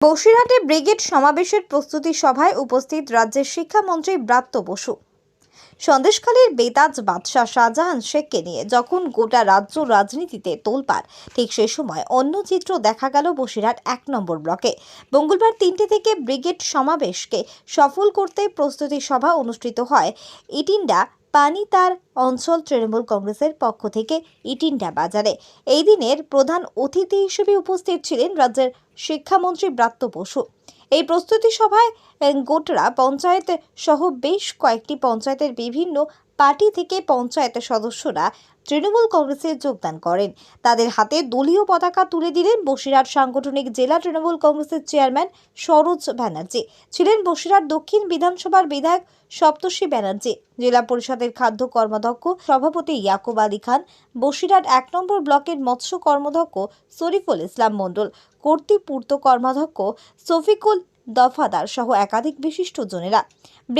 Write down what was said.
বসিরহাটে brigade সমাবেশের প্রস্তুতি সভায় উপস্থিত রাজ্যের শিক্ষামন্ত্রী ব্রাত্য বসু। সন্দেশখালীর বেতাজ বাদশাহ শাহজাহান শেখকে নিয়ে যখন গোটা রাজ্য রাজনীতিতে তোলপাড়, ঠিক সে সময় অন্য চিত্র দেখা গেল বসিরহাট এক নম্বর ব্লকে। মঙ্গলবার তিনটে থেকে ব্রিগেড সমাবেশকে সফল করতে প্রস্তুতি সভা অনুষ্ঠিত হয় ইটিন্ডা পানিতার অঞ্চল তৃণমূল কংগ্রেসের পক্ষ থেকে ইটিন্ডা বাজারে। এই দিনের প্রধান অতিথি হিসেবে উপস্থিত ছিলেন রাজ্যের শিক্ষামন্ত্রী ব্রাত্য বসু। এই প্রস্তুতি সভায় গোটরা পঞ্চায়েত সহ বেশ কয়েকটি পঞ্চায়েতের বিভিন্ন পার্টি থেকে পঞ্চায়েতের সদস্যরা তৃণমূল কংগ্রেসে যোগদান করেন। তাদের হাতে দলীয় পতাকা তুলে দিলেন বসিরহাট সাংগঠনিক জেলা তৃণমূল কংগ্রেসের চেয়ারম্যান সরোজ ব্যানার্জি। ছিলেন বসিরহাট দক্ষিণ বিধানসভার বিধায়ক সপ্তর্ষি ব্যানার্জি। জেলা পরিষদের খাদ্য কর্মাধ্যক্ষ সভাপতি ইয়াকুব আলী খান, বসিরহাট এক নম্বর ব্লকের মৎস্য কর্মাধ্যক্ষ শরীফুল ইসলাম মণ্ডল কর্তৃপূর্ত কর্মাধ্যক্ষ সফিকুল দফাদার সহ একাধিক বিশিষ্টজনেরা